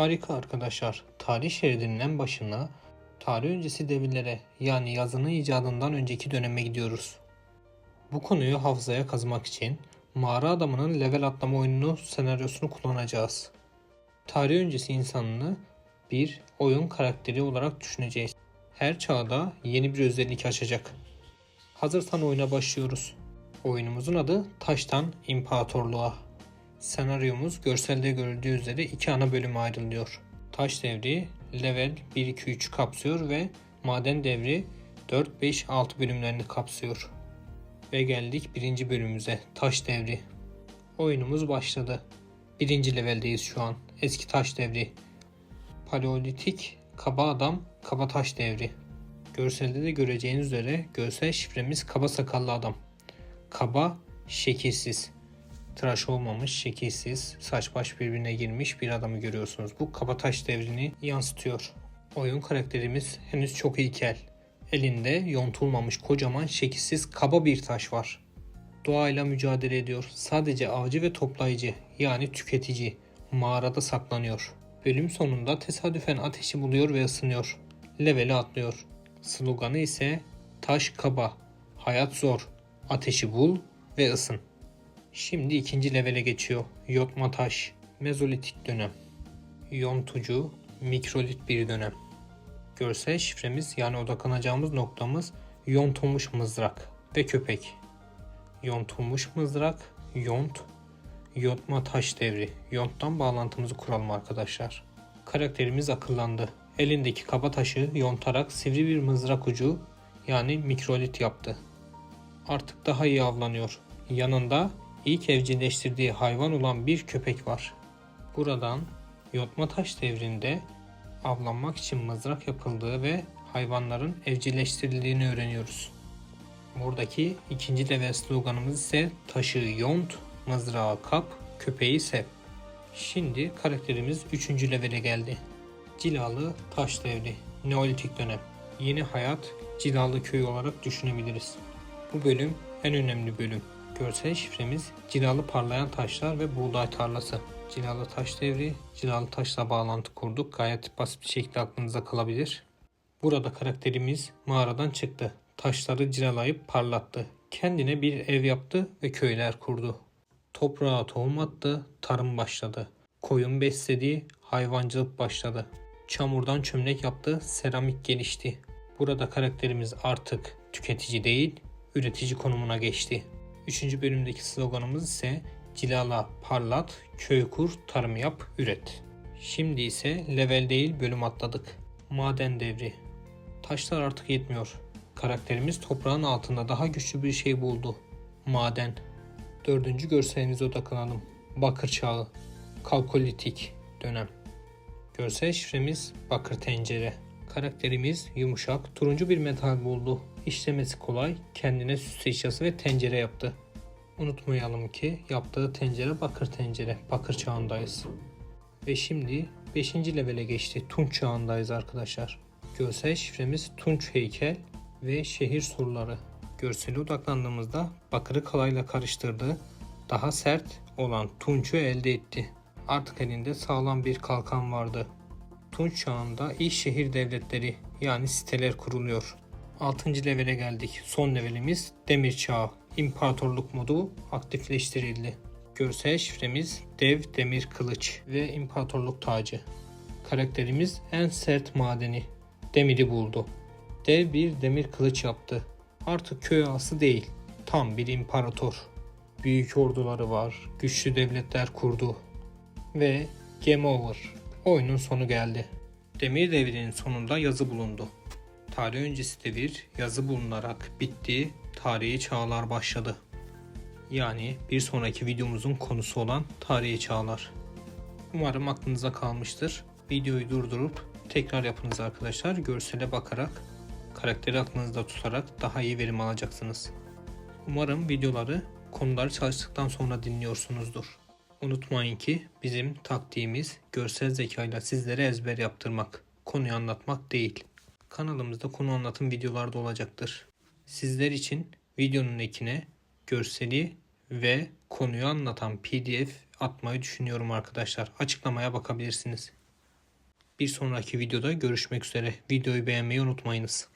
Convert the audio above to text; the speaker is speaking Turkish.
Harika arkadaşlar. Tarih şeridinin en başına tarih öncesi devirlere yani yazının icadından önceki döneme gidiyoruz. Bu konuyu hafızaya kazımak için mağara adamının level atlama oyununu senaryosunu kullanacağız. Tarih öncesi insanını bir oyun karakteri olarak düşüneceğiz. Her çağda yeni bir özellik açacak. Hazırsan oyuna başlıyoruz. Oyunumuzun adı Taştan İmparatorluğa. Senaryomuz görselde görüldüğü üzere iki ana bölüme ayrılıyor. Taş devri level 1-2-3 kapsıyor ve maden devri 4-5-6 bölümlerini kapsıyor. Ve geldik birinci bölümümüze taş devri. Oyunumuz başladı. Birinci leveldeyiz şu an. Eski taş devri. Paleolitik kaba adam kaba taş devri. Görselde de göreceğiniz üzere görsel şifremiz kaba sakallı adam. Kaba, şekilsiz. Tıraş olmamış, şekilsiz, saç baş birbirine girmiş bir adamı görüyorsunuz. Bu kabataş devrini yansıtıyor. Oyun karakterimiz henüz çok ilkel. Elinde yontulmamış kocaman şekilsiz kaba bir taş var. Doğayla mücadele ediyor. Sadece avcı ve toplayıcı yani tüketici mağarada saklanıyor. Bölüm sonunda tesadüfen ateşi buluyor ve ısınıyor. Leveli atlıyor. Sloganı ise taş kaba, hayat zor, ateşi bul ve ısın. Şimdi ikinci levele geçiyor. Yotma taş, mezolitik dönem. Yontucu, mikrolit bir dönem. Görsel şifremiz yani odaklanacağımız noktamız yontulmuş mızrak ve köpek. Yontulmuş mızrak, yont, yotma taş devri. Yonttan bağlantımızı kuralım arkadaşlar. Karakterimiz akıllandı. Elindeki kaba taşı yontarak sivri bir mızrak ucu yani mikrolit yaptı. Artık daha iyi avlanıyor. Yanında ilk evcilleştirdiği hayvan olan bir köpek var. Buradan yotma taş devrinde avlanmak için mızrak yapıldığı ve hayvanların evcilleştirildiğini öğreniyoruz. Buradaki ikinci level sloganımız ise taşı yont, mızrağı kap, köpeği sev. Şimdi karakterimiz 3. levele geldi. Cilalı Taş Devri, Neolitik dönem. Yeni hayat Cilalı köy olarak düşünebiliriz. Bu bölüm en önemli bölüm. Görsel şifremiz cilalı parlayan taşlar ve buğday tarlası. Cilalı taş devri, cilalı taşla bağlantı kurduk. Gayet basit bir şekilde aklınıza kalabilir. Burada karakterimiz mağaradan çıktı. Taşları cilalayıp parlattı. Kendine bir ev yaptı ve köyler kurdu. Toprağa tohum attı, tarım başladı. Koyun besledi, hayvancılık başladı. Çamurdan çömlek yaptı, seramik gelişti. Burada karakterimiz artık tüketici değil, üretici konumuna geçti. Üçüncü bölümdeki sloganımız ise cilala, parlat, köy kur, tarım yap, üret. Şimdi ise level değil bölüm atladık. Maden devri. Taşlar artık yetmiyor. Karakterimiz toprağın altında daha güçlü bir şey buldu. Maden. Dördüncü görselimize odaklanalım. Bakır çağı. Kalkolitik dönem. Görsel şifremiz bakır tencere. Karakterimiz yumuşak, turuncu bir metal buldu. İşlemesi kolay, kendine süs eşyası ve tencere yaptı. Unutmayalım ki yaptığı tencere bakır tencere. Bakır çağındayız. Ve şimdi 5. levele geçti. Tunç çağındayız arkadaşlar. Görsel şifremiz Tunç heykel ve şehir surları. Görsele odaklandığımızda bakırı kalayla karıştırdı. Daha sert olan Tunç'u elde etti. Artık elinde sağlam bir kalkan vardı. Tunç çağında ilk şehir devletleri yani siteler kuruluyor. 6. levele geldik. Son levelimiz Demir Çağı. İmparatorluk modu aktifleştirildi. Görsel şifremiz Dev Demir Kılıç ve İmparatorluk Tacı. Karakterimiz en sert madeni demiri buldu. Dev bir demir kılıç yaptı. Artık köy ağası değil, tam bir imparator. Büyük orduları var, güçlü devletler kurdu. Ve game over. Oyunun sonu geldi. Demir devrinin sonunda yazı bulundu. Tarih öncesi devir yazı bulunarak bitti, tarihi çağlar başladı. Yani bir sonraki videomuzun konusu olan tarihi çağlar. Umarım aklınıza kalmıştır. Videoyu durdurup tekrar yapınız arkadaşlar. Görsele bakarak, karakteri aklınızda tutarak daha iyi verim alacaksınız. Umarım videoları konuları çalıştıktan sonra dinliyorsunuzdur. Unutmayın ki bizim taktiğimiz görsel zekayla sizlere ezber yaptırmak, konuyu anlatmak değil. Kanalımızda konu anlatım videoları da olacaktır. Sizler için videonun ekine görseli ve konuyu anlatan PDF atmayı düşünüyorum arkadaşlar. Açıklamaya bakabilirsiniz. Bir sonraki videoda görüşmek üzere. Videoyu beğenmeyi unutmayınız.